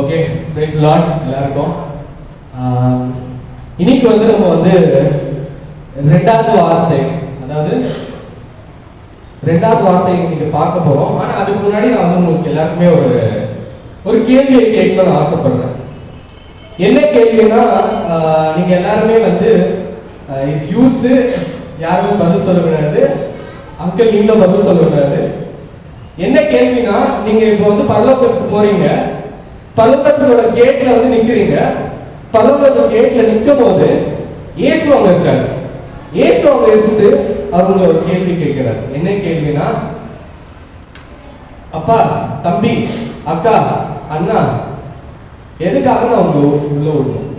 Okay price lot எல்லாருக்கும். இன்னைக்கு வந்து நம்ம வந்து ரெண்டாவது வார்த்தை அதாவது ரெண்டாவது வார்த்தை இன்னைக்கு பார்க்க போறோம். ஆனா அதுக்கு முன்னாடி நான் வந்து உங்களுக்கு எல்லாருக்குமே ஒரு ஒரு கேள்வியை கேட்கணும்னு ஆசைப்படுறேன். என்ன கேள்வினா நீங்கள் நீங்க எல்லாருமே வந்து இது யூத்து யாருமே பதில் சொல்லக்கூடாது அங்கிள் நீங்களும் பதில் சொல்லக்கூடாது என்ன கேள்வினா நீங்க இப்போ வந்து பரலோகத்துக்கு போறீங்க. பல்லவத்தோட கேட்ல வந்து நிக்கிறீங்க. பல்லவத்தோட கேட்ல நிற்கும் போது இயேசு அவங்க இருக்காரு. இயேசு அவங்க இருந்து அவங்க ஒரு கேள்வி கேட்கிறார். என்ன கேள்வினா அப்பா தம்பி அக்கா அண்ணா எதுக்காக நான் உங்க உள்ள விடணும்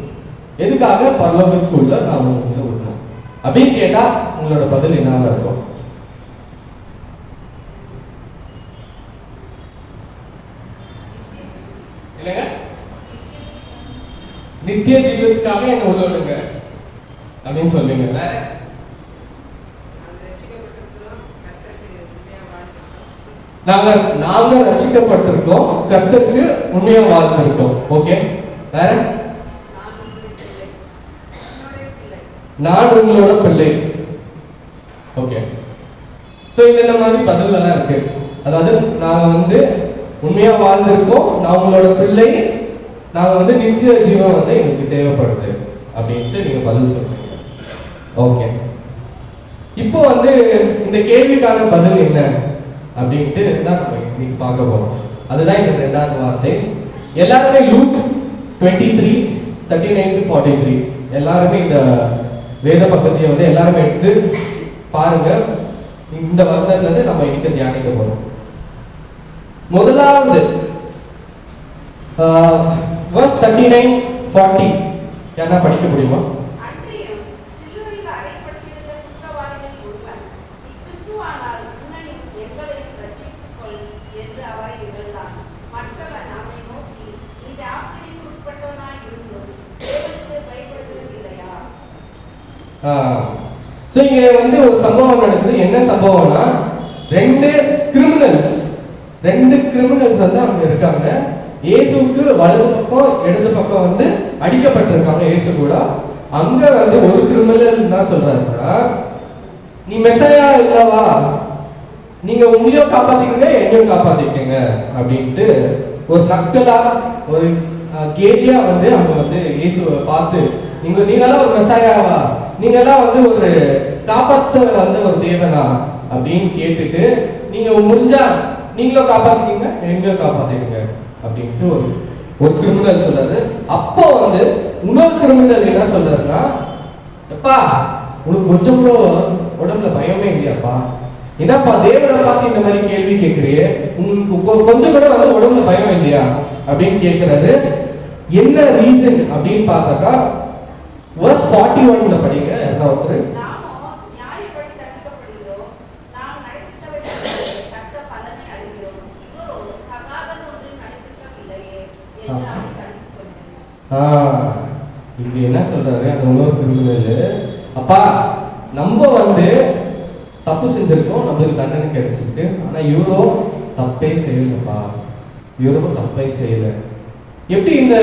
எதுக்காக பல்லவத்துக்குள்ள நான் உங்க உள்ள விடணும் அப்படின்னு கேட்டா உங்களோட பதில் என்னவா இருக்கும்? நித்திய ஜீவத்துக்காக என்ன உள்ள விடுங்க அப்படின்னு சொல்லுங்க. வேற நாங்க நாங்க ரசிக்கப்பட்டிருக்கோம். கத்துக்கு உண்மையா வாழ்ந்திருக்கோம். ஓகே வேற? நான் உங்களோட பிள்ளை. ஓகே ஸோ இந்த மாதிரி பதில் எல்லாம் இருக்கு. அதாவது நாங்க வந்து உண்மையா வாழ்ந்திருக்கோம். நான் உங்களோட பிள்ளை. நாங்கள் வந்து நித்திய ஜீவன் வந்து எங்களுக்கு தேவைப்படுது அப்படின்ட்டு நீங்க பதில் சொல்றீங்க. ஓகே இப்போ வந்து இந்த கேள்விக்கான பதில் என்ன அப்படின்ட்டு தான் நம்ம இன்னைக்கு பார்க்க போறோம். அதுதான் இந்த ரெண்டாவது வார்த்தை. எல்லாருமே Luke twenty three thirty nine to forty three எல்லாருமே இந்த வேத பக்கத்தையும் வந்து எல்லாருமே எடுத்து பாருங்க. இந்த வசனத்துல இருந்து நம்ம இன்னைக்கு தியானிக்க போறோம். முதலாவது வர்ஸ் தேர்ட்டி நைன் ஃபார்ட்டி யாரா படிக்க முடியுமா? ஸோ இங்க வந்து ஒரு சம்பவம் நடக்குது. என்ன சம்பவம்னா ரெண்டு கிரிமினல்ஸ் ரெண்டு கிரிமினல்ஸ் வந்து அங்க இருக்காங்க. இயேசுக்கு வலது பக்கம் இடது பக்கம் வந்து அடிக்கப்பட்டிருக்காங்க இயேசு கூட. அங்க வந்து ஒரு கிரிமினல் என்ன சொல்றாருன்னா நீ மெசையா இல்லவா? நீங்க உங்களையும் காப்பாத்திக்கங்க என்னையும் காப்பாத்திக்கங்க அப்படின்ட்டு ஒரு நக்கலா ஒரு கேலியா வந்து அவங்க வந்து இயேசுவை பார்த்து நீங்க நீங்களாம் ஒரு மெசாயாவா நீங்களாம் வந்து ஒரு காப்பாத்த வந்த ஒரு தேவனா? அப்படின்னு கேட்டுட்டு நீங்க முடிஞ்சா நீங்களும் காப்பாத்திக்கீங்க எங்களையும் காப்பாத்திக்கங்க. அப்படின்ட்டு ஒரு ஒரு கிரிமினல் சொல்றாரு. அப்போ வந்து இன்னொரு கிரிமினல் என்ன சொல்றாருன்னா எப்பா உனக்கு கொஞ்சம் கூட உடம்புல பயமே இல்லையாப்பா. என்னப்பா தேவனை பார்த்து இந்த மாதிரி கேள்வி கேட்குறியே உனக்கு கொஞ்சம் கூட வந்து உடம்புல பயம் இல்லையா? அப்படின்னு கேட்கிறாரு. என்ன ரீசன் அப்படின்னு பார்த்தாக்கா வர்ஸ் ஃபார்ட்டி ஒன்ல படிங்க என்ன ஒருத்தர்? இங்க என்ன சொல்றாரு? அந்த உணவு கிரிமினல் அப்பா நம்ம வந்து தப்பு செஞ்சிருக்கோம் நம்மளுக்கு தண்டனை கிடைச்சிருக்கு. ஆனா இவரோ தப்பே செய்யலப்பா. இவரோ தப்பே செய்யல. எப்படி இந்த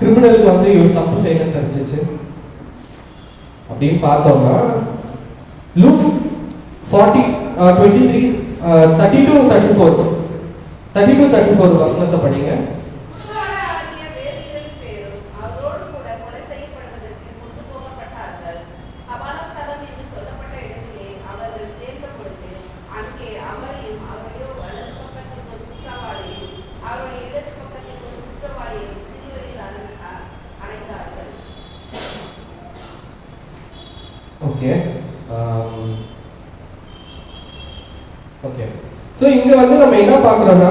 கிரிமினலுக்கு வந்து இவர் தப்பு செய்யலன்னு தெரிஞ்சிச்சு? அப்படின்னு பார்த்தோம்னா Luke forty twenty three thirty two thirty four thirty two thirty four வசனத்தை படிங்க குற்றவாளியாகிய வேறு இரண்டு பேரும் அவரோடு கூட கொலை செய்யப்படுவதற்கு கொண்டு போகப்பட்டார்கள். கபாலஸ்தலம் என்று சொல்லப்பட்ட இடத்திலே அவர்கள் சேர்ந்த பொழுது, அங்கே அவரையும் அவருடைய வலது பக்கத்தில் ஒரு குற்றவாளியையும், அவருடைய இடது பக்கத்தில் ஒரு குற்றவாளியையும் சிலுவையில் அறை- அ- அறைந்தார்கள். ஓகே ஓகே ஸோ இங்க வந்து நம்ம என்ன பார்க்குறோம்னா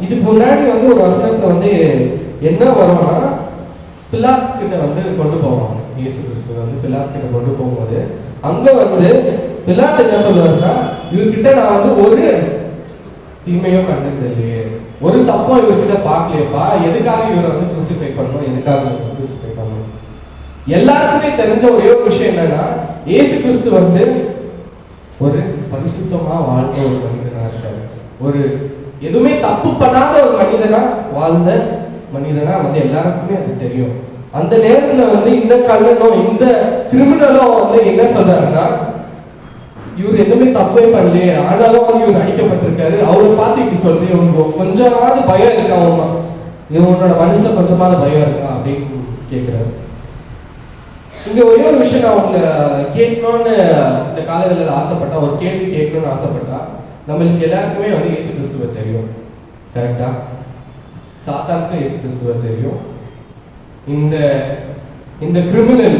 இதுக்கு முன்னாடி வந்து ஒரு வசனத்துல வந்து என்ன வரும்னா பிலாத் கிட்ட வந்து கொண்டு போவாங்க இயேசு கிறிஸ்து வந்து பிலாத் கிட்ட கொண்டு போகும்போது அங்க வந்து பிலாத் என்ன சொல்லுவாருன்னா இவர்கிட்ட நான் வந்து ஒரு தீமையோ கண்டது இல்லையே ஒரு தப்பும் இவர்கிட்ட பார்க்கலையேப்பா. எதுக்காக இவரை வந்து குரூசிஃபை பண்ணணும்? எதுக்காக குரூசிஃபை பண்ணணும்? எல்லாருக்குமே தெரிஞ்ச ஒரே ஒரு விஷயம் என்னன்னா ஏசு கிறிஸ்து வந்து ஒரு பரிசுத்தமா வாழ்ந்த ஒரு மனிதனா இருக்காரு. ஒரு எதுவுமே தப்பு பண்ணாத ஒரு மனிதனா வாழ்ந்த மனிதனா வந்து எல்லாருக்குமே அது தெரியும். அந்த நேரத்துல வந்து இந்த கல்லனும் இந்த கிரிமினலும் வந்து என்ன சொல்றாருன்னா இவர் எதுவுமே தப்பே பண்ணலையே. ஆனாலும் வந்து இவர் அடிக்கப்பட்டிருக்காரு. அவரை பார்த்து இப்படி சொல்லி உங்களுக்கு கொஞ்சமாவது பயம் இருக்கா அவமா இவனோட மனசுல கொஞ்சமாவது பயம் இருக்கா? அப்படின்னு கேட்கிறாரு இங்க ஒரே ஒரு விஷயம் நான் உங்களை கேட்கணும்னு இந்த காலங்களில் ஆசைப்பட்டா ஒரு கேள்வி கேட்கணும்னு ஆசைப்பட்டா நம்மளுக்கு எல்லாருக்குமே வந்து இயேசு கிறிஸ்துவை தெரியும். கரெக்டா சாத்தானுக்கு இயேசு கிறிஸ்துவை தெரியும். இந்த இந்த கிரிமினல்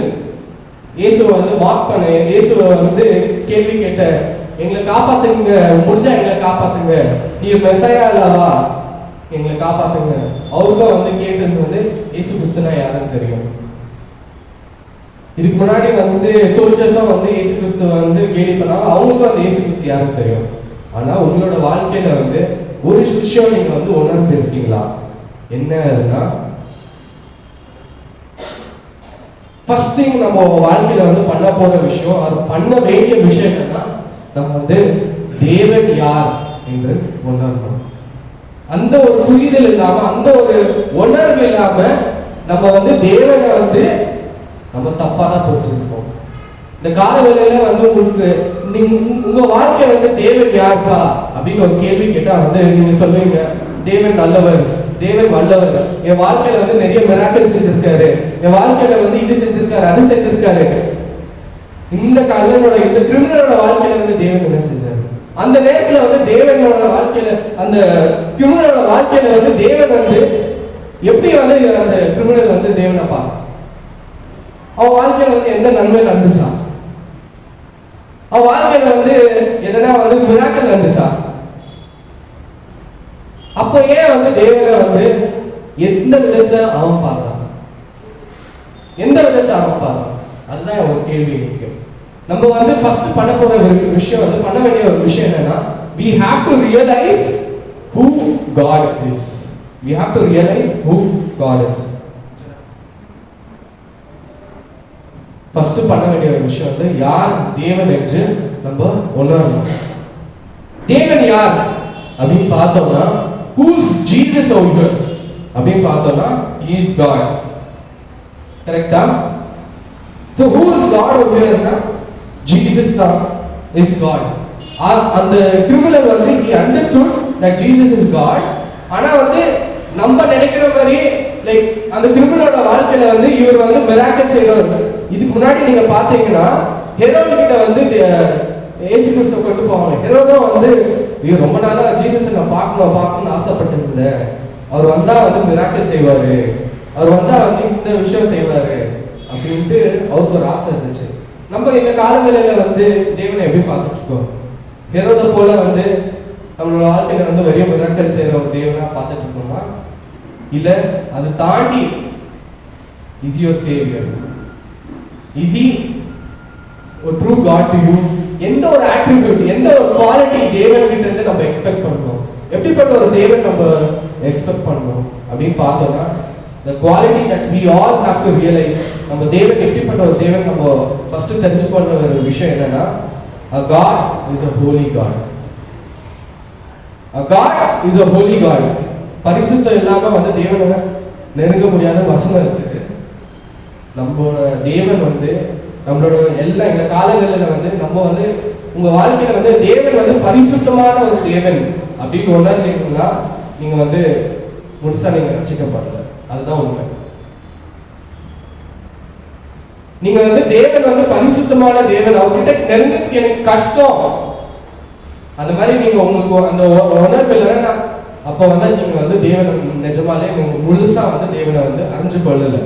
இயேசுவை வந்து வாக் பண்ண. இயேசுவை வந்து கேள்வி கேட்ட எங்களை காப்பாத்துங்க முடிஞ்சா எங்களை காப்பாத்துங்க. நீ மெசையா அல்லவா எங்களை காப்பாத்துங்க. அவருக்கும் வந்து கேட்டது வந்து இயேசு கிறிஸ்துனா யாருன்னு தெரியும். இதுக்கு முன்னாடி வந்து சோல்ஜர்ஸும் வந்து இயேசு கிறிஸ்துவ வந்து கேலி பண்ணாங்க. அவங்களுக்கும் அந்த இயேசு கிறிஸ்து யாருன்னு தெரியும். ஆனா உங்களோட வாழ்க்கையில வந்து ஒரு விஷயம் நீங்க வந்து உணர்ந்து இருக்கீங்களா என்னன்னா ஃபர்ஸ்ட் திங் நம்ம வாழ்க்கையில வந்து பண்ண போற விஷயம் அது பண்ண வேண்டிய விஷயம் என்னன்னா நம்ம வந்து தேவன் யார் என்று உணரணும். அந்த ஒரு புரிதல் இல்லாம அந்த ஒரு உணர்வு இல்லாம நம்ம வந்து தேவனை வந்து நம்ம தப்பா தான் புரிஞ்சிருக்கோம் இந்த கால வேலையில வந்து உங்களுக்கு நீங்க உங்க- உங்க வாழ்க்கையில வந்து தேவன் யாருப்பா அப்படின்னு ஒரு கேள்வி கேட்டா வந்து நீங்க சொல்லுவீங்க தேவன் நல்லவர். தேவன் வல்லவர்கள். என் வாழ்க்கையில வந்து நிறைய மிராக்கள் செஞ்சிருக்காரு. என் வாழ்க்கையில வந்து இது செஞ்சிருக்காரு அது செஞ்சிருக்காரு. இந்த கல்லனோட இந்த கிரிமினலோட வாழ்க்கையில வந்து தேவன் என்ன செஞ்சாரு? அந்த நேரத்துல வந்து தேவனோட வாழ்க்கையில அந்த கிரிமினலோட வாழ்க்கையில வந்து தேவன் வந்து எப்படி வந்து அந்த கிரிமினல் வந்து தேவனை பார்த்தான் அவன் வாழ்க்கையில வந்து எந்த நன்மை நடந்துச்சா? அவன் வாழ்க்கையில வந்து எதனா வந்து மிராக்கள் நடந்துச்சா? அப்போ ஏன் வந்து தேவனை வந்து எந்த விதத்தை அவன் பார்த்தான் எந்த விதத்தை அவன் பார்த்தான் அதுதான் ஒரு கேள்வி இருக்கு. நம்ம வந்து ஃபர்ஸ்ட் பண்ண போற ஒரு விஷயம் வந்து பண்ண வேண்டிய ஒரு விஷயம் என்னன்னா we have to realise who God is we have to realise who God is first பண்ண வேண்டிய ஒரு விஷயம் வந்து யார் தேவன் என்று நம்ம உணரணும். தேவன் யார் அப்படின்னு பார்த்தோம்னா ஹூஸ் ஜீசஸ் அவுட் அப்படின்னு பார்த்தோம்னா இஸ் காட் கரெக்டா ஸோ ஹூஸ் காட் ஓகேனா ஜீசஸ் தான் இஸ் காட் அந்த கிரிமினல் வந்து he understood that Jesus is God ஆனா வந்து நம்ம நினைக்கிற மாதிரி லைக் அந்த கிரிமினலோட வாழ்க்கையில வந்து இவர் வந்து மிராக்கல் செய்றவர் இதுக்கு முன்னாடி நீங்க பாத்தீங்கன்னா ஹெரோது கிட்ட வந்து அஹ், இயேசு கிறிஸ்துவ கொண்டு போவாங்க. ஹெரோதும் வந்து ஐயோ ரொம்ப நாளா ஜீசஸ் நான் பார்க்கணும் பார்க்கணும்னு ஆசைப்பட்டு இருந்தேன் அவர் வந்தா வந்து மிராக்கல் செய்வாரு. அவர் வந்தா வந்து இந்த விஷயம் செய்வாரு. அப்படின்ட்டு அவருக்கு ஒரு ஆசை இருந்துச்சு. நம்ம இந்த காலங்களில வந்து தேவனை எப்படி பார்த்துட்டு இருக்கோம்? ஹெரோத போல வந்து நம்மளோட வாழ்க்கையில வந்து வெறிய மிராக்கல் செய்யற ஒரு தேவனா பார்த்துட்டு இருக்கோமா? இல்ல அதை தாண்டி இஸ் யுவர் சேவியர் இஸ் ஒரு ட்ரூ காட் டு யூ எந்த ஒரு ஆட்ரிபியூட் எந்த ஒரு குவாலிட்டி தேவன் கிட்ட இருந்து நம்ம எக்ஸ்பெக்ட் பண்ணணும் எப்படிப்பட்ட ஒரு தேவன் நம்ம எக்ஸ்பெக்ட் பண்ணணும் அப்படின்னு பார்த்தோம்னா the quality that we all have to realise நம்ம தேவன் எப்படிப்பட்ட ஒரு தேவன் நம்ம ஃபர்ஸ்ட் தெரிஞ்சுக்கொண்ட ஒரு விஷயம் என்னன்னா a God is a holy God a God is a holy God பரிசுத்தம் இல்லாம வந்து தேவனை நெருங்க முடியாத வசனம் இருக்கு. நம்மளோட தேவன் வந்து நம்மளோட எல்லா இந்த காலங்களில் வந்து நம்ம வந்து உங்க வாழ்க்கையில வந்து தேவன் வந்து பரிசுத்தமான ஒரு தேவன் அப்படின்னு உணர்ந்தீங்கன்னா நீங்க வந்து முழுசா நீங்க ரசிக்கப்படல. அதுதான் உண்மை. நீங்க வந்து தேவன் வந்து பரிசுத்தமான தேவன். அவர்கிட்ட நெருங்கத்துக்கு எனக்கு கஷ்டம். அந்த மாதிரி நீங்க உங்களுக்கு அந்த உணர்வு இல்லைன்னா அப்ப வந்து நீங்க வந்து தேவனை நிஜமாலே முழுசா வந்து தேவனை வந்து அறிஞ்சு கொள்ளல.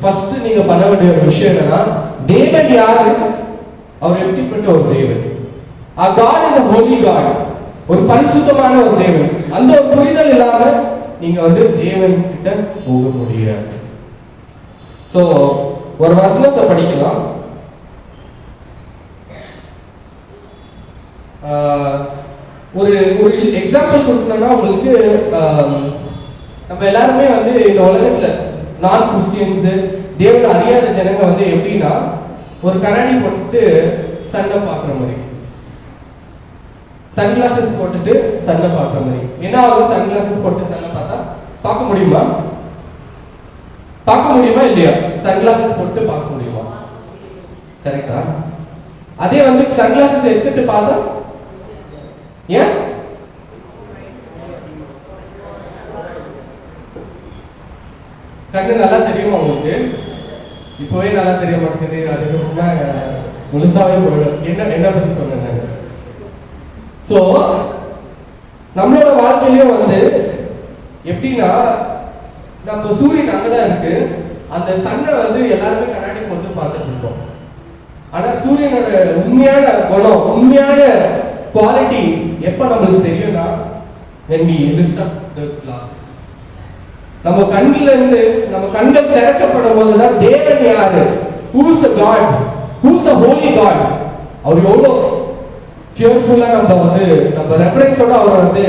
ஃபர்ஸ்ட் நீங்க பண்ண வேண்டிய ஒரு விஷயம் என்னன்னா தேவன் யாரு? அவர் எப்படிப்பட்ட ஒரு தேவன்? a god is a ஒரு பரிசுத்தமான ஒரு தேவன். அந்த ஒரு புரிதல் இல்லாம நீங்க வந்து தேவன் கிட்ட போக முடியாது. சோ ஒரு வசனத்தை படிக்கலாம். ஒரு ஒரு எக்ஸாம்பிள் கொடுக்கணும்னா உங்களுக்கு நம்ம எல்லாருமே வந்து இந்த உலகத்துல நான் கிறிஸ்டியன்ஸு தேவனை அறியாத ஜனங்க வந்து எப்படின்னா ஒரு கண்ணாடி போட்டுட்டு சண்டை பார்க்குற மாதிரி. சன் கிளாஸஸ் போட்டுட்டு சண்டை பார்க்குற மாதிரி. என்ன ஆகும்? சன் கிளாஸஸ் போட்டு சண்டை பார்த்தா பார்க்க முடியுமா? பார்க்க முடியுமா இல்லையா? சன்கிளாசஸ் போட்டு பார்க்க முடியுமா? கரெக்டா அதே வந்து சன்கிளாசஸ் எடுத்துட்டு பார்த்தா ஏன்? கண்ணு நல்லா தெரியுமா அவங்களுக்கு இப்போவே நல்லா தெரிய மாட்டேங்குது. அதுக்கப்புறமா முழுசாவே போயிடும். என்ன என்ன பத்தி சொன்னேன் ஸோ நம்மளோட வாழ்க்கையிலயும் வந்து எப்படின்னா நம்ம சூரியன் அங்கதான் இருக்கு. அந்த சன்னை வந்து எல்லாருமே கண்ணாடி போட்டு பார்த்துட்டு இருக்கோம். ஆனா சூரியனோட உண்மையான குணம் உண்மையான குவாலிட்டி எப்ப நம்மளுக்கு தெரியும்னா when we lift up the glasses நம்ம கண்ணில இருந்து நம்ம கண்கள் திறக்கப்படும் போதுதான் தேவன் யாரு? Who's the God who's the holy God அவர் எவ்வளோ ஃபியர்ஃபுல்லா நம்ம வந்து நம்ம ரெஃபரன்ஸோட அவரை வந்து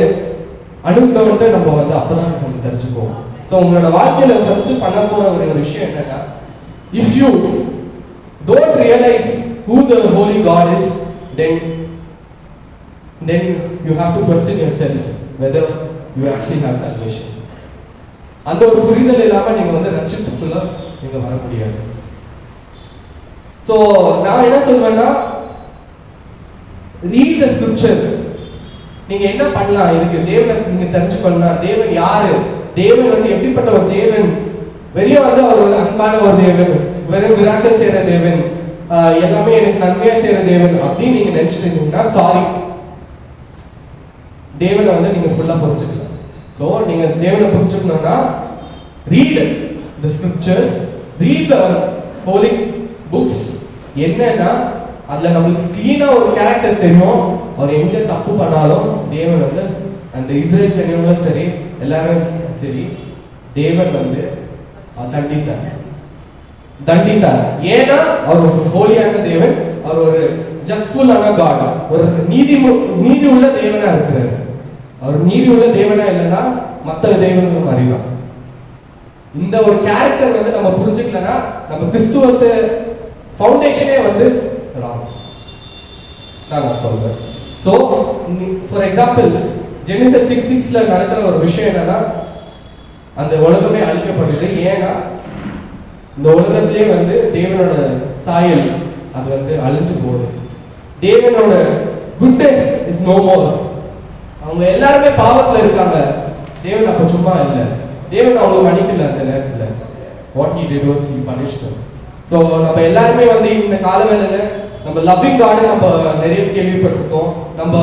அணுகுந்தவன்ட்டு நம்ம வந்து அப்பதான் நம்ம தெரிஞ்சுக்குவோம். ஸோ உங்களோட வாழ்க்கையில ஃபர்ஸ்ட் பண்ண போற ஒரு விஷயம் என்னன்னா if you don't realise who the holy God is then then you have to question yourself whether you actually have salvation அந்த ஒரு புரிதல் இல்லாம நீங்க வந்து ரட்சிப்புக்குள்ள நீங்க வர முடியாது. ஸோ நான் என்ன சொல்வேன்னா ரீட் த ஸ்கிரிப்சர் நீங்க என்ன பண்ணலாம்? இதுக்கு தேவனை நீங்க தெரிஞ்சுக்கொள்ளலாம். தேவன் யாரு? தேவன் வந்து எப்படிப்பட்ட ஒரு தேவன்? வெளிய வந்து அவர் ஒரு அன்பான ஒரு தேவன். வெறும் விராக்கள் செய்யற தேவன். எல்லாமே எனக்கு நன்மையா செய்யற தேவன் அப்படின்னு நீங்க நினைச்சிட்டு இருந்தீங்கன்னா சாரி தேவனை வந்து நீங்க ஃபுல்லா புரிஞ்சுக்கலாம் ஸோ நீங்கள் தேவனை புரிஞ்சுக்கணும்னா read the scriptures read the holy books என்னன்னா அதில் நம்மளுக்கு க்ளீனாக ஒரு கேரக்டர் தெரியும். அவர் எங்கே தப்பு பண்ணாலும் தேவன் வந்து அந்த இஸ்ரேல் சென்னையும் சரி எல்லாரும் சரி தேவன் வந்து தண்டித்தார். தண்டித்தார். ஏன்னா அவர் ஒரு ஹோலியான தேவன் அவர் ஒரு ஜஸ்ட்ஃபுல்லான காட் ஒரு நீதி நீதி உள்ள தேவனா இருக்கிறார். அவர் நீதி உள்ள தேவனா இல்லைன்னா மற்ற தேவன்களும் அறிவான் இந்த ஒரு கேரக்டர் வந்து நம்ம புரிஞ்சுக்கலன்னா நம்ம கிறிஸ்துவத்து ஃபவுண்டேஷனே வந்து ராங் நான் நான் சொல்றேன். So for example Genesis six சிக்ஸ்ல நடக்கிற ஒரு விஷயம் என்னன்னா அந்த உலகமே அழிக்கப்படுது ஏன்னா இந்த உலகத்திலே வந்து தேவனோட சாயல் அது வந்து அழிஞ்சு போகுது. தேவனோட குட்னஸ் இஸ் நோ மோர் அவங்க எல்லாருமே பாவத்துல இருக்காங்க. தேவன் அப்ப சும்மா இல்லை. தேவன் அவங்க மன்னிக்கல அந்த நேரத்துல. What he did was he punished so நம்ம எல்லாருமே வந்து இந்த காலவேளையில நம்ம லவ்விங் கார்டு நம்ம நிறைய கேள்விப்பட்டிருக்கோம். நம்ம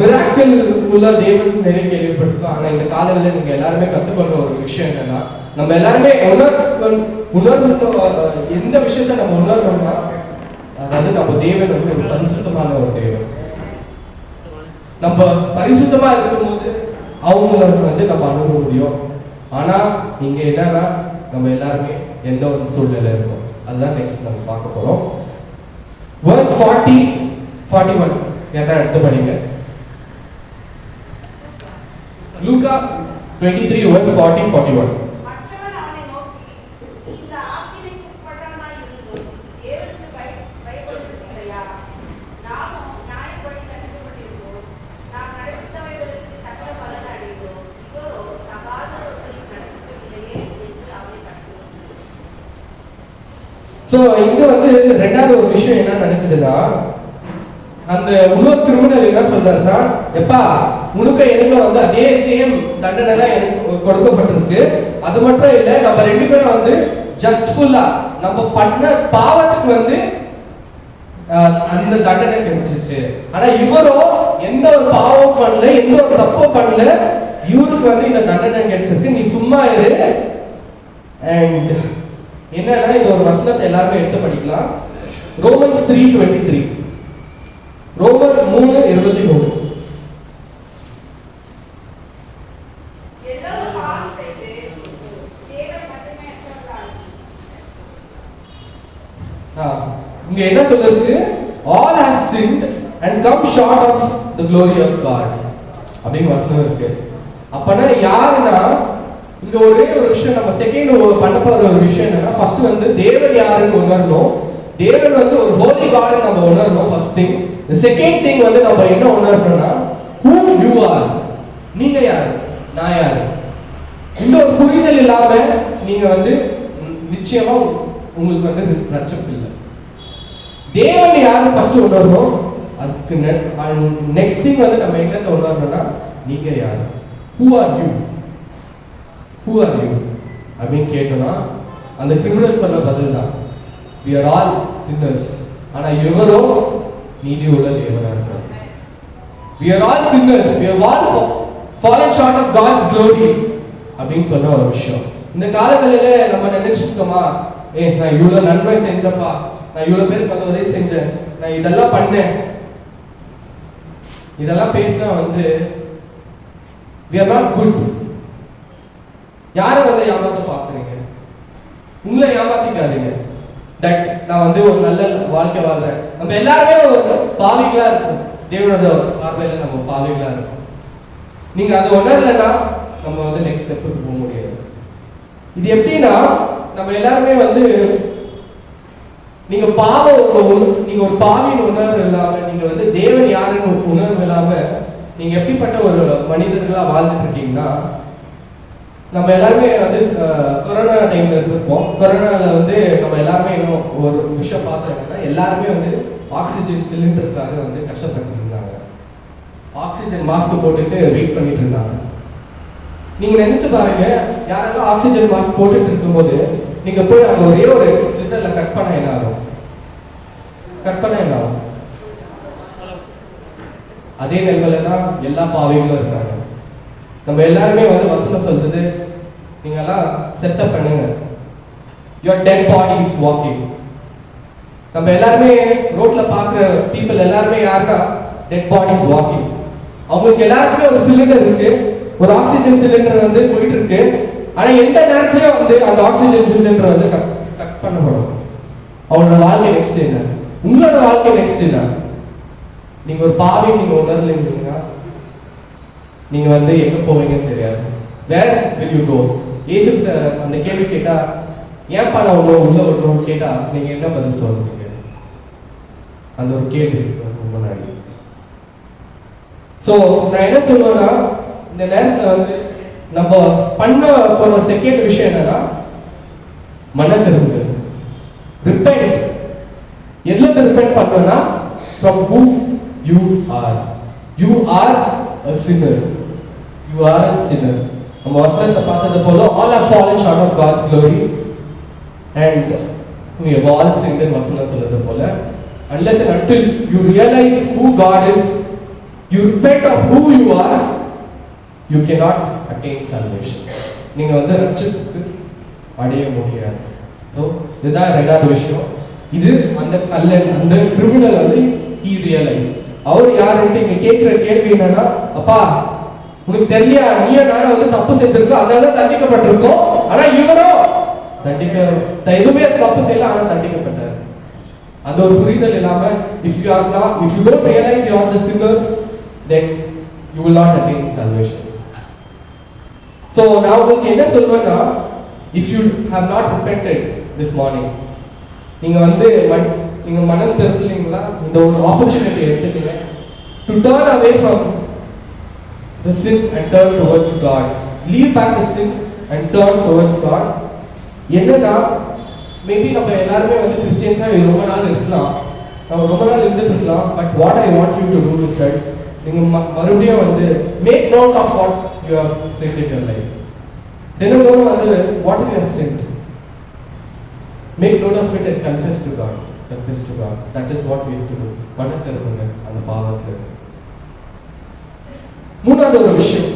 மிராக்கிள் உள்ள தேவன் நிறைய கேள்விப்பட்டிருக்கோம். ஆனா இந்த காலவேளையில நீங்க எல்லாருமே கத்துக்கொள்ற ஒரு விஷயம் என்னன்னா நம்ம எல்லாருமே உணர்வு உணர்வு எந்த விஷயத்த நம்ம உணர்றோம்னா அதாவது நம்ம தேவன் வந்து ஒரு பரிசுத்தமான ஒரு தேவன். நம்ம பரிசுத்தமா இருக்கும்போது அவங்கள வந்து நம்ம அணுக முடியும். ஆனா இங்க என்னன்னா நம்ம எல்லாருமே எந்த ஒரு சூழ்நிலை இருக்கும்? அதுதான் நெக்ஸ்ட் நம்ம பார்க்க போறோம். Verse 40 41 என்ன எடுத்து படிங்க. லூகா 23 verse 40 41 மற்றவன் இங்க வந்து ரெண்டாவது ஒரு விஷயம் என்ன நடக்குதுன்னா அந்த இன்னொரு கிரிமினல் என்ன சொல்றாருன்னா எப்பா உனக்கு எனக்கு வந்து அதே சேம் தண்டனை தான் எனக்கு கொடுக்கப்பட்டிருக்கு. அது மட்டும் இல்ல நம்ம ரெண்டு பேரும் வந்து ஜஸ்ட் ஃபுல்லா நம்ம பண்ண பாவத்துக்கு வந்து ஆஹ், அந்த தண்டனை கிடைச்சிச்சு ஆனா இவரோ எந்த ஒரு பாவம் பண்ணல எந்த ஒரு தப்பு பண்ணல. இவருக்கு வந்து இந்த தண்டனை கிடைச்சிருக்கு. நீ சும்மா இரு. அண்ட் என்னன்னா இந்த ஒரு வசனத்தை எல்லாருமே எடுத்து படிக்கலாம். ரோமன்ஸ் த்ரீ டுவெண்ட்டி த்ரீ ரோமர் மூணு இருபத்தி மூணு. இங்க என்ன சொல்லுது? All have sinned and come short of the glory of God. அப்படின்னு வசனம் இருக்கு. அப்பனா யாருன்னா இங்க ஒரே ஒரு விஷயம் நம்ம செகண்ட் பண்ண போற ஒரு விஷயம் என்னன்னா ஃபர்ஸ்ட் வந்து தேவன் யாருன்னு உணரணும். தேவன் வந்து ஒரு ஹோலி காட் நம்ம உணரணும் ஃபர்ஸ்ட் திங் செகண்ட் திங் வந்து நம்ம என்ன உணரணும்னா ஹூ யூ ஆர் நீங்க யாரு? நான் யாரு? இந்த ஒரு புரிதல் இல்லாம நீங்க வந்து நிச்சயமா உங்களுக்கு வந்து ரட்சப்பு இல்லை. தேவன் யாரு ஃபர்ஸ்ட் உணரணும்? அதுக்கு நெக்ஸ்ட் திங் வந்து நம்ம எங்க உணரணும்னா நீங்க யாரு? Who are you who are you அப்படின்னு கேட்டோம்னா அந்த கிரிமினல் சொன்ன பதில் தான் வி ஆர் ஆல் சின்னர்ஸ் ஆனா இவரோ நீதி உள்ள தேவனா இருக்கார். We are all sinners we are all fallen short of God's glory அப்படின்னு சொன்ன ஒரு விஷயம். இந்த காலங்களில நம்ம நினைச்சிருக்கோமா ஏ நான் இவ்வளவு நன்மை செஞ்சப்பா. நான் இவ்வளவு பேருக்கு வந்து உதவி செஞ்சேன். நான் இதெல்லாம் பண்ணேன். இதெல்லாம் பேசினா வந்து வி ஆர் நாட் குட் யாரை வந்து ஏமாத்த பார்க்குறீங்க? உங்களை ஏமாத்திக்காதீங்க. தட் நான் வந்து ஒரு நல்ல வாழ்க்கை வாழ்றேன். நம்ம எல்லாருமே ஒரு பாவிகளா இருக்கும் தேவனோட பார்வையில நம்ம பாவிகளா இருக்கும் நீங்க அதை உணரலைன்னா நம்ம வந்து நெக்ஸ்ட் ஸ்டெப்புக்கு போக முடியாது. இது எப்படின்னா நம்ம எல்லாருமே வந்து நீங்க பாவம் நீங்கள் நீங்க ஒரு பாவியின் உணர்வு இல்லாம நீங்க வந்து தேவன் யாருன்னு உணர்வு இல்லாம நீங்க எப்படிப்பட்ட ஒரு மனிதர்களா வாழ்ந்துட்டு இருக்கீங்கன்னா நம்ம எல்லாருமே வந்து கொரோனா டைம்ல இருந்திருப்போம். கொரோனால வந்து நம்ம எல்லாருமே இன்னும் ஒரு விஷயம் பார்த்தோம் என்னன்னா எல்லாருமே வந்து ஆக்சிஜன் சிலிண்டருக்காக வந்து கஷ்டப்பட்டு இருந்தாங்க ஆக்சிஜன் மாஸ்க் போட்டுட்டு வெயிட் பண்ணிட்டு இருந்தாங்க நீங்க நினைச்சு பாருங்க யாரெல்லாம் ஆக்சிஜன் மாஸ்க் போட்டுட்டு இருக்கும்போது நீங்க போய் அங்க ஒரே ஒரு சிசர்ல கட் பண்ண என்ன ஆகும்? கட் பண்ண என்ன ஆகும்? அதே நிலைமையில தான் எல்லா பாவைகளும் இருக்காங்க. நம்ம எல்லாருமே வந்து வசனம் சொல்றது நீங்கெல்லாம் செட்டப் பண்ணுங்க. யுவர் டென் பாடிஸ் வாக்கிங் நம்ம எல்லாருமே ரோட்ல பாக்குற பீப்புள் எல்லாருமே யாருன்னா டெட் பாடிஸ் வாக்கிங் அவங்களுக்கு எல்லாருக்குமே ஒரு சிலிண்டர் இருக்கு. ஒரு ஆக்சிஜன் சிலிண்டர் வந்து போயிட்டு இருக்கு ஆனா எந்த நேரத்திலயும் வந்து அந்த ஆக்சிஜன் சிலிண்டர் வந்து கட் கட் பண்ணப்படும். அவங்களோட வாழ்க்கை நெக்ஸ்ட் என்ன? உங்களோட வாழ்க்கை நெக்ஸ்ட் என்ன? நீங்க ஒரு பாவை நீங்க உணர்ந்தீங்கன்னா நீங்க வந்து எங்க போவீங்கன்னு தெரியாது. வேர் வில் யூ கோ இயேசு அந்த கேள்வி கேட்டா ஏன்ப்பா நான் உள்ள உள்ள விடணும்னு கேட்டா நீங்க என்ன பதில் சொல்றீங்க அந்த ஒரு கேள்வி ரொம்ப அதுக்கு ஸோ நான் என்ன சொல்லுவேன்னா இந்த நேரத்துல வந்து நம்ம பண்ண போற செகண்ட் விஷயம் என்னன்னா மன திரும்பு ரிப்பெண்ட் எதுல ரிப்பெண்ட் பண்ணுவேன்னா from who you are you are a sinner you are a sinner நம்ம வசனத்தை பார்த்தது போல all are fallen short of God's glory and we have all sinned in வசனம் சொல்றது போல. Unless and until you realise who God is you repent of who you are you can not attain salvation. நீங்க வந்து ரட்சிப்பு அடைய முடியாது. So இதுதான் ரெண்டாவது விஷயம். இது அந்த கல்ல அந்த கிரிமினல் வந்து he ரியலைஸ் அவர் யாருன்ட்டு இங்க கேட்கிற கேள்வி என்னன்னா அப்பா உனக்கு தெரிய நீ நானும் வந்து தப்பு செஞ்சிருக்கோம் அதனால தான் தண்டிக்கப்பட்டிருக்கோம். ஆனா இவரோ தண்டிக்க எதுவுமே தப்பு செய்யல ஆனா தண்டிக்கப்பட்டார். அந்த ஒரு புரிதல் இல்லாம if you are not if you don't realise you are the sinner then you will not attain salvation so நான் உங்களுக்கு என்ன சொல்வேன்னா if you have not repented this morning நீங்க வந்து மன் நீங்க மனம் திரும்பலீங்களா? இந்த ஒரு ஆப்பர்ச்சுனிட்டி எடுத்துக்கங்க. To turn away from the sin and turn towards God. Leave back the sin and turn towards God. என்னன்னா மேபி நம்ம எல்லாருமே வந்து கிறிஸ்டியன்ஸாக ரொம்ப நாள் இருக்கலாம். நம்ம ரொம்ப நாள் இருந்துட்டு இருக்கலாம் but what I want you to do is that நீங்கள் மறுபடியும் வந்து make note of what you have sent in your life தினந்தோறும் வந்து what you have sent make note of it and confess to God confess to God that is what we to do மன திரும்புங்க அந்த பாவத்தில். மூணாவது ஒரு விஷயம்.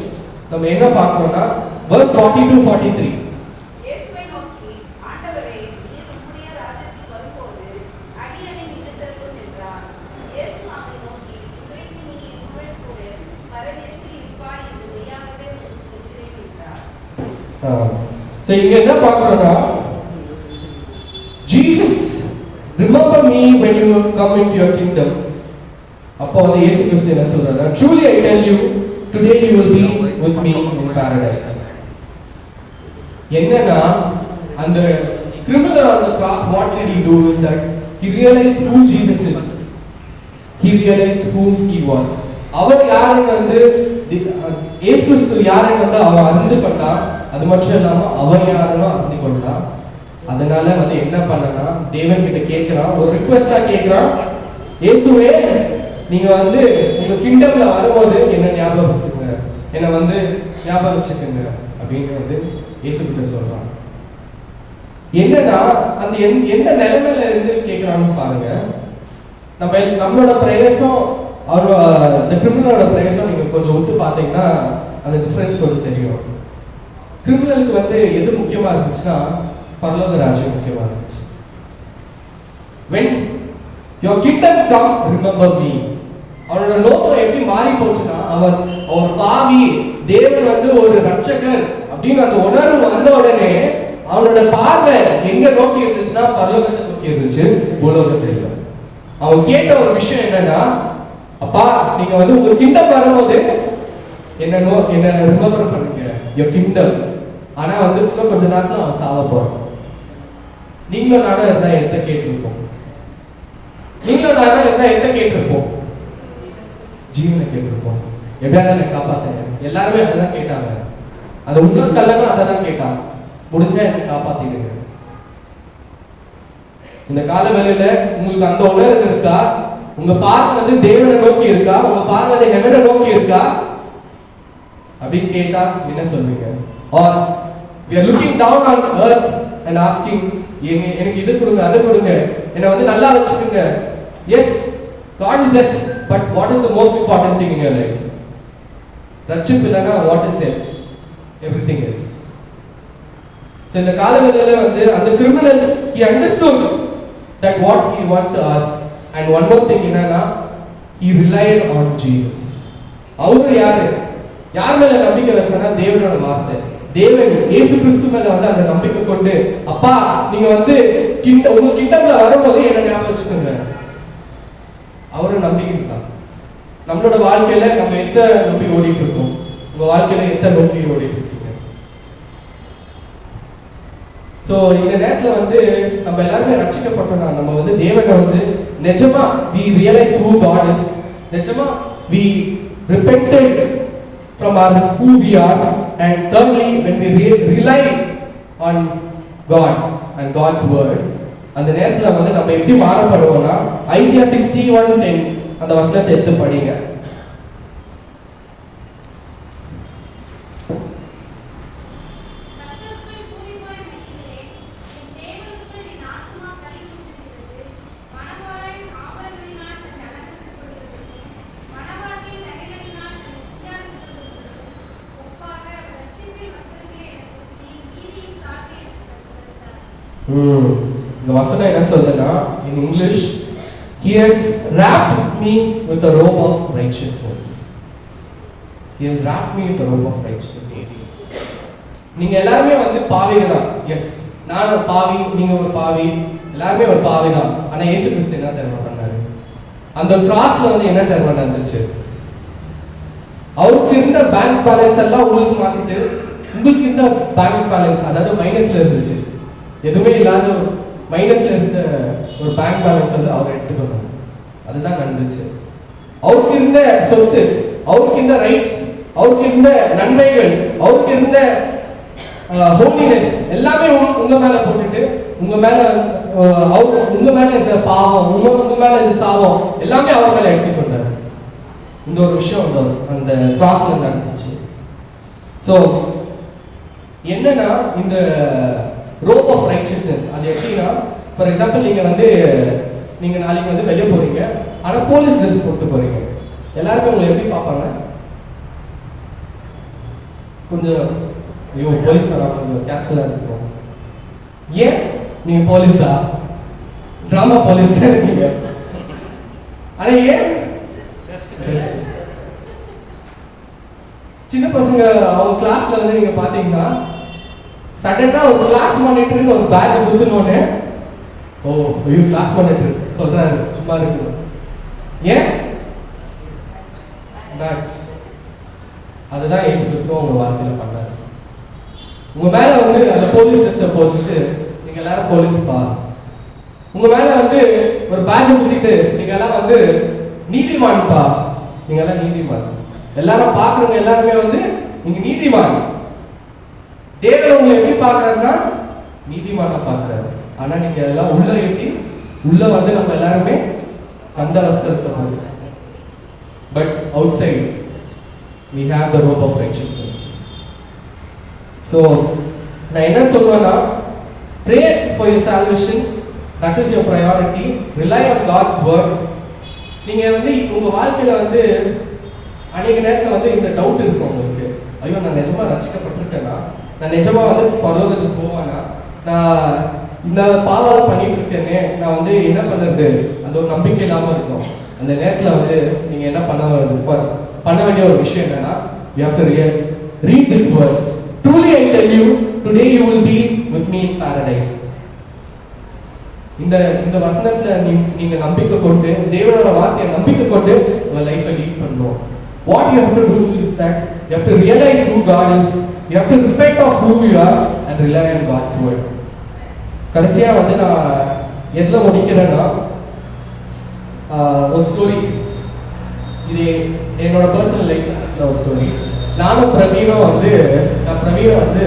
நம்ம என்ன பார்க்கறோம்னா verse 42 டு 43 இயேசுவை நோக்கி ஆண்டவரே நீர் உம்முடைய ராஜ்யத்தில் வரும்போது அடியனை நினைத்தருளும் என்றார் இயேசு அவனை நோக்கி இன்றைக்கு நீ என்னுடன் கூட பரதேசில் இருப்பாய் என்று மெய்யாகவே உனக்கு சொல்கிறேன் என்றார். ஸோ இங்க என்ன பார்க்கறோம்னா Jesus remember me when you come into your kingdom. அப்போ வந்து இயேசு கிறிஸ்து என்ன சொல்றாரு truly i tell you today you will be with me in paradise. என்னன்னா அந்த criminal on the cross what did he do is that he realized who jesus is. He realized who he was. அவர் யாருன்னு வந்து தி- இயேசு கிறிஸ்து யாரை வந்து அவன் அறிந்து கொண்டா அது மட்டும் இல்லாம அவன் யாருன்னு அறிந்து கொண்டா அதனால வந்து என்ன பண்ணனா தேவன் கிட்ட கேட்கிறான் ஒரு ரிக்வெஸ்டா கேட்கிறான் இயேசுவே நீங்க வந்து உங்க கிண்டம்ல வரும்போது என்ன ஞாபகப்படுத்துங்க? என்னை வந்து ஞாபகம் வச்சுக்கோங்க அப்படின்னு வந்து இயேசு கிட்ட சொல்றான். என்னன்னா அந்த எந்த- எந்த நிலைமையில இருந்து கேட்கிறான்னு பாருங்க. நம்ம நம்மளோட பிரயாசம் அவரோட இந்த கிரிமினலோட பிரயாசம் நீங்க கொஞ்சம் ஒத்து பார்த்தீங்கன்னா அந்த டிஃபரன்ஸ் கொஞ்சம் தெரியும். கிரிமினலுக்கு வந்து எது முக்கியமா இருந்துச்சுன்னா பரலோக ராஜ்யம் முக்கியமா இருந்துச்சு. When your kingdom come remember me அவனோட நோக்கம் எப்படி மாறி போச்சுன்னா அவன் அவர் பாவி தேவன் வந்து ஒரு ரட்சகர் அப்படின்னு அந்த உணர்வு வந்த உடனே அவனோட பார்வை எங்க நோக்கி இருந்துச்சுன்னா பரலோகத்தை நோக்கி இருந்துச்சு பூலோகத்தை இல்லை அவன் கேட்ட ஒரு விஷயம் என்னன்னா அப்பா நீங்க வந்து உங்க கிண்டம் வரும்போது என்ன நோ என்ன ரிமம்பர் பண்ணுங்க. யோ கிண்டம் ஆனா வந்து இன்னும் கொஞ்ச நேரத்துல அவன் சாவ போறான். நீங்களும் நானும் இருந்தா எத்த கேட்டிருப்போம்? நீங்களும் நானும் இருந்தா எத்த கேட்டிருப்போம்? ஜீவனை கேட்டிருப்போம். எப்படியாவது என்னை காப்பாத்துங்க. எல்லாருமே அதான் கேட்டாங்க. அது உங்க கல்லனும் அதை தான் கேட்டான் முடிஞ்சா என்னை காப்பாத்திடுங்க. இந்த கால வேலையில உங்களுக்கு அந்த உணர்வு இருக்கா? உங்க பார்வை வந்து தேவனை நோக்கி இருக்கா? உங்க பார்வை வந்து ஹெவனை நோக்கி இருக்கா? அப்படின்னு கேட்டா என்ன சொல்லுங்க are we are looking down on earth and asking எனக்கு இது கொடுங்க அதை கொடுங்க. என்னை வந்து நல்லா வச்சுக்கோங்க. Yes God bless, but what is the most important thing in your life? ரட்சிப்புலனா what is it everything else so இந்த காலங்களில் வந்து அந்த criminal he understood that what he wants to ask and one more thing என்னன்னா he relied on Jesus அவரு யாரு யார் மேலே நம்பிக்கை வச்சானா தேவனோட வார்த்தை தேவன் இயேசு கிறிஸ்து மேல வந்து அந்த நம்பிக்கை கொண்டு அப்பா நீங்க வந்து கிண்ட உங்க கிண்டம்ல வரும்போது என்ன ஞாபகம் வச்சுக்கோங்க அவரை நம்பிக்கை தான் நம்மளோட வாழ்க்கையில நம்ம எந்த நம்பி ஓடிட்டு இருக்கோம்? உங்க வாழ்க்கையில எந்த நோக்கி ஓடிட்டு இருக்கீங்க? சோ இந்த நேரத்துல வந்து நம்ம எல்லாருமே ரட்சிக்கப்பட்டோம்னா நம்ம வந்து தேவனை வந்து நிஜமா we realise who God is நிஜமா we repented from our who we are and thirdly when we re- rely on God and God's word அந்த நேரத்தில் வந்து நம்ம எப்படி மாறப்படுவோம்னா ஐசியா சிக்ஸ்டி ஒன் டென் அந்த வசனத்தை எடுத்து படிங்க. Me with the robe of righteousness. he has wrapped me with the robe of righteousness. நீங்க எல்லாருமே வந்து பாவிகள் தான் எஸ் நான் ஒரு பாவி நீங்க ஒரு பாவி எல்லாருமே ஒரு பாவி தான் ஆனா இயேசு கிறிஸ்து என்ன தெரியுமா பண்ணாரு? அந்த கிராஸ்ல வந்து என்ன தெரியுமா நடந்துச்சு? அவருக்கு இருந்த பேங்க் பேலன்ஸ் எல்லாம் உங்களுக்கு மாத்திட்டு உங்களுக்கு இருந்த பேங்க் பேலன்ஸ் அதாவது மைனஸ்ல இருந்துச்சு. எதுவுமே இல்லாத மைனஸ்ல இருந்த ஒரு பேங்க் பேலன்ஸ் வந்து அவர் எடுத்துக்கணும். அதுதான் நடந்துச்சு அவருக்கு இருந்த சொத்து அவருக்கு இருந்த ரைட்ஸ் அவருக்கு இருந்த நன்மைகள் அவருக்கு இருந்த ஹோலினஸ் எல்லாமே உங்க- மேல போட்டுட்டு உங்க மேல அவர் உங்க மேல இருந்த பாவம் உங்க உங்க மேல இருந்த சாபம் எல்லாமே அவர் மேல எடுத்துக்கொண்டாரு இந்த ஒரு விஷயம் அந்த அந்த கிராஸ்ல நடந்துச்சு. ஸோ என்னன்னா இந்த ரோப் ஆஃப் ரைச்சியஸ்னஸ் அது எப்படின்னா ஃபார் எக்ஸாம்பிள் நீங்க வந்து நீங்க நாளைக்கு வந்து வெளியே போறீங்க. ஆனால் போலீஸ் ட்ரெஸ் போட்டு போறீங்க. எல்லாருமே உங்களை எப்படி பார்ப்பாங்க? கொஞ்சம் ஐயோ போலீஸ் கொஞ்சம் கேர்ஃபுல்லாக இருக்கணும் ஏன்? நீங்க போலீஸா? ட்ராமா போலீஸ் தான் இருக்கீங்க. ஆனா ஏன்? சின்ன பசங்க அவங்க கிளாஸ்ல வந்து நீங்க பாத்தீங்கன்னா சடனா ஒரு கிளாஸ் மானிட்டர்னு ஒரு பேட்ச் குத்துனோடனே ஓ ஐயோ கிளாஸ் மானிட்டர் சொல்றாரு சும்மா இருக்கு ஏன் பேட்ச் அதுதான் ஏசு கிறிஸ்துவ உங்க வாழ்க்கையில பண்ணாரு உங்க மேல வந்து அந்த போலீஸ் ட்ரெஸ்ஸை போட்டுட்டு நீங்க எல்லாரும் போலீஸ் பா. உங்க மேல வந்து ஒரு பேட்ச் குத்திட்டு நீங்க எல்லாம் வந்து நீதிமான்ப்பா நீங்க எல்லாம் நீதிமான். எல்லாரும் பார்க்குறவங்க எல்லாருமே வந்து நீங்க நீதிமான். தேவன் உங்களை எப்படி பார்க்கறாருன்னா நீதிமான பாக்குறாரு ஆனா நீங்க எல்லாம் உள்ள எப்படி உள்ள வந்து நம்ம எல்லாருமே அந்த வஸ்திரத்தை போடு but outside we have the robe of righteousness. So நான் என்ன சொல்லுவேன்னா pray for your salvation that is your priority rely on God's word நீங்கள் வந்து உங்கள் வாழ்க்கையில் வந்து அநேக நேரத்தில் வந்து இந்த டவுட் இருக்கும் உங்களுக்கு. ஐயோ நான் நிஜமா ரசிக்கப்பட்டிருக்கேன்னா நான் நிஜமா வந்து பரலோகத்துக்கு போவேன்னா நான் இந்த பாவம் பண்ணிட்டு இருக்கேனே. நான் வந்து என்ன பண்ணுறது அந்த ஒரு நம்பிக்கை இல்லாமல் இருக்கும். அந்த நேரத்தில் வந்து நீங்க என்ன பண்ண வேண்டிய- பண்ண வேண்டிய ஒரு விஷயம் என்னன்னா you have to real read this verse truly I tell you today you will be with me in paradise இந்த இந்த வசனத்துல நீ நீங்க நம்பிக்கை கொண்டு தேவனோட வார்த்தையை நம்பிக்கை கொண்டு உங்க லைஃபை லீட் பண்ணுவோம். What you have to do is that you have to realise who God is you have to repent of who you are and rely on God's word கடைசியா வந்து நான் எதில் முடிக்கிறேன்னா ஒரு ஸ்டோரி இது என்னோட பர்சனல் லைஃப்ல நடந்த ஒரு ஸ்டோரி நானும் பிரவீனும் வந்து நான் பிரவீனை வந்து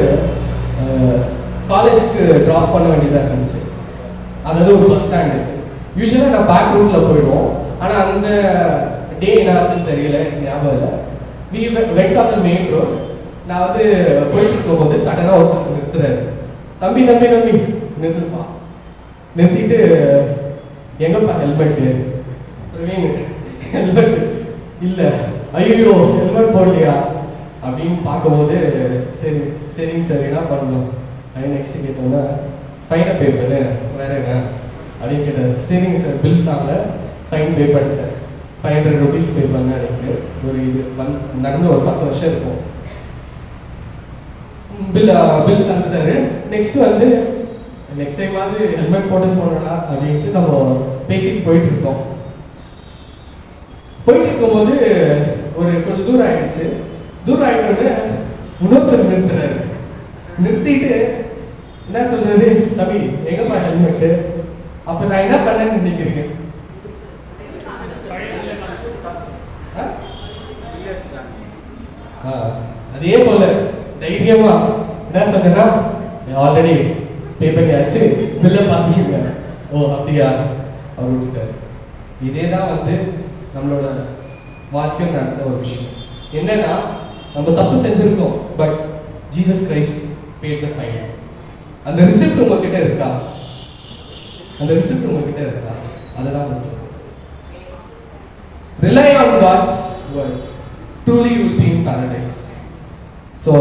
காலேஜுக்கு ட்ராப் பண்ண வேண்டியதாக இருந்துச்சு. அதாவது ஒரு பஸ் ஸ்டாண்டு யூஸ்வலாக நான் பேக் ரூட்டில் போயிடுவோம். ஆனால் அந்த டே என்ன ஆச்சுன்னு தெரியல எனக்கு ஞாபகம் இல்லை. We went on the main road நான் வந்து போயிட்டு இருக்கும்போது சடனாக ஒருத்தர் நிறுத்துறாரு. தம்பி தம்பி தம்பி. நிறுத்துப்பா. நிறுத்திட்டு எங்கப்பா ஹெல்மெட்டு பிரவீன் ஹெல்மெட் இல்லை. ஐயோ ஹெல்மெட் போடலையா? அப்படின்னு பார்க்கும்போது சரி சரிங்க சார் என்ன பண்ணணும்? அப்படின்னு நெக்ஸ்ட் கேட்டோன்னா ஃபைனை பே பண்ணு வேற என்ன? அப்படின்னு கேட்டார். சரிங்க சார் பில் தாங்க. ஃபைன் பே பண்ணிட்டேன். ஃபைவ் ஹண்ட்ரட் ருபீஸ் பே பண்ண எனக்கு. ஒரு இது வந் நடந்து ஒரு பத்து வருஷம் இருக்கும். பில் பில் தந்துட்டாரு. நெக்ஸ்ட் வந்து நெக்ஸ்ட் டைம் வந்து ஹெல்மெட் போட்டு போனடா அப்படின்ட்டு நம்ம பேசிட்டு போயிட்டு இருக்கோம் போயிட்டு இருக்கும்போது ஒரு கொஞ்சம் தூரம் ஆயிடுச்சு தூரம் ஆயிட்டோன்னு இன்னொருத்தர் நிறுத்துறாரு. நிறுத்திட்டு என்ன சொல்றாரு? தம்பி எங்கப்பா ஹெல்மெட்டு அப்ப நான் என்ன பண்ணேன்னு நினைக்கிறீங்க? ஆ, அதே போல தைரியமா என்ன சொன்னா ஆல்ரெடி பே பண்ணியாச்சு பில்ல பாத்துக்கீங்க ஓ அப்படியா? அவர் விட்டுட்டாரு. இதே தான் வந்து நம்மளோட வாக்கியம் நடந்த ஒரு விஷயம். என்னன்னா நம்ம தப்பு செஞ்சிருக்கோம் but Jesus Christ paid the fine அந்த ரிசிப்ட் உங்ககிட்ட இருக்கா? அந்த ரிசிப்ட் உங்ககிட்ட இருக்கா? அதெல்லாம் முக்கியம் rely on God's word. Truly you will be so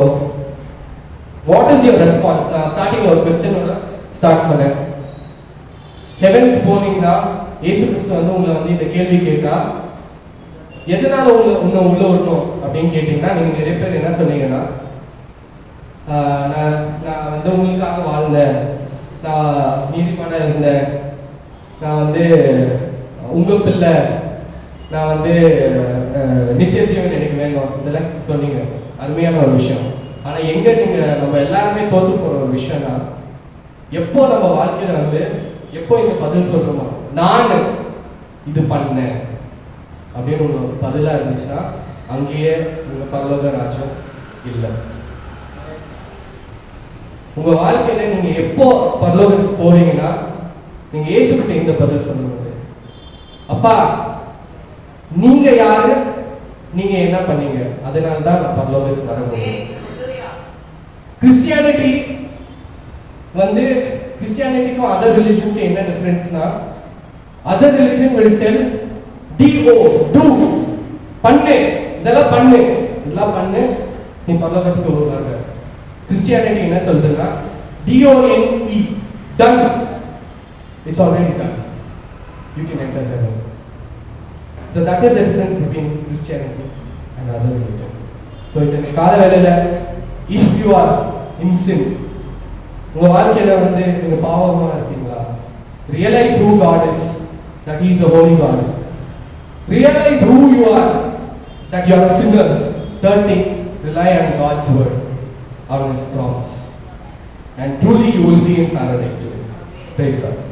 what So, what response நான் ஸ்டார்டிங் ஒரு கொஸ்டினோட ஸ்டார்ட் பண்ணேன். ஹெவனுக்கு போனீங்கன்னா ஏசு கிறிஸ்து வந்து உங்களை வந்து இந்த கேள்வி கேட்டா எதனால உங்க உன்னை உள்ள வரணும் அப்படின்னு கேட்டீங்கன்னா நீங்க நிறைய பேர் என்ன சொன்னீங்கன்னா நான் நான் வந்து உங்களுக்காக வாழ்ந்தேன். நான் நீதிமான இருந்தேன். நான் வந்து உங்க பிள்ளை. நான் வந்து நித்திய ஜீவன் எனக்கு வேணும் இதெல்லாம் சொன்னீங்க. அருமையான ஒரு விஷயம். ஆனா எங்க நீங்க நம்ம எல்லாருமே தோத்து போற ஒரு விஷயம்னா எப்போ நம்ம வாழ்க்கையில வந்து எப்போ இந்த பதில் சொல்றோமோ நான் இது பண்ணேன். அப்படின்னு ஒரு பதிலாக இருந்துச்சுன்னா அங்கேயே உங்கள் பரலோக ராஜ்யம் இல்லை. உங்க வாழ்க்கையில நீங்க எப்போ பரலோகத்துக்கு போறீங்கன்னா நீங்க இயேசுகிட்ட இந்த பதில் சொல்லுங்க அப்பா நீங்க யாரு? நீங்க என்ன பண்ணீங்க? அதனால தான் நான் பரலோகத்துக்கு வர முடியும். கிறிஸ்டியானிட்டி வந்து கிறிஸ்டியானிட்டிக்கும் அதர் ரிலிஜனுக்கும் என்ன டிஃபரன்ஸ்னா other religion will D O do பண்ணு இதெல்லாம் பண்ணு. இதெல்லாம் பண்ணு. நீ பரலோகத்துக்கு வருவாங்க. கிறிஸ்டியானிட்டி என்ன சொல்றதுன்னா D O N E done it's already done you can enter heaven So that is the difference between Christianity and other religion. So இந்த கால வேலையில if you உங்க வாழ்க்கையில வந்து நீங்க பாவமா இருக்கீங்களா? Realise who God is that is a holy God realize who you are that you are a sinner. Third thing rely on God's word on his promise. And truly you will be in paradise today. Praise God